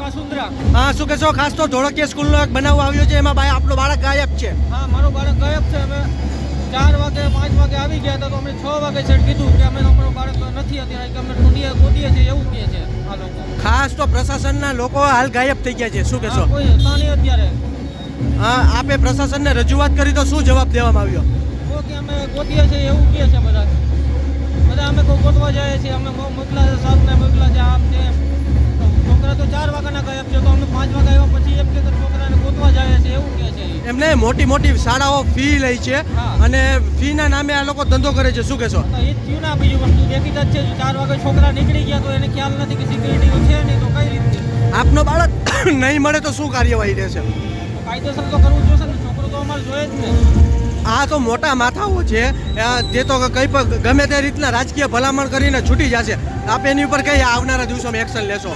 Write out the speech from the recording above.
કાસુંદ્રા હા શું કહેશો? ખાસ તો ધોળકીયા સ્કૂલનો એક બનાવ આવ્યો છે એમાં ભાઈ આપણો બાળક ગાયબ છે. હા મારું બાળક ગાયબ છે. અમે ચાર વાગે પાંચ વાગે આવી ગયા હતા તો અમે છ વાગે સેટ કીધું કે અમે અમારું બાળક નથી અત્યારે કે અમે ઢૂંઢીએ ગોતીએ છીએ એવું કહે છે આ લોકો. ખાસ તો પ્રશાસનના લોકો હાલ ગાયબ થઈ ગયા છે શું કહેશો? કોઈ હતા નહીં અત્યારે. હા આપે પ્રશાસનને રજૂઆત કરી તો શું જવાબ દેવામાં આવ્યો? કે અમે ગોતીએ છીએ એવું કહે છે બધા. બધા અમે ગોતવા જઈએ છીએ અમે મોકલા સાહેબને મોકલા એમને મોટી મોટી શાળાઓ ફી લે છે. અને ફીના નામે આ લોકો ધંધો કરે છે. શું કહેશો? એ થયું ના બીજું વસ્તુ. દેખી જ છે. ચાર વાગે છોકરા નીકળી ગયા તો એને ખ્યાલ નથી કે સિક્યુરિટી છે નહીં તો કઈ રીતે? આપનો બાળક નહીં મળે તો શું કાર્યવાહી રહેશે? કાયદેસર તો કરવું જ જોશે ને. છોકરો તો અમારે જોઈએ જ ને. આ તો મોટા માથાઓ છે. જે તો કઈ પણ ગમે તે રીતના રાજકીય ભલામણ કરીને છૂટી જશે. આપ એની ઉપર કઈ આવનારા દિવસોમાં એક્શન લેશો?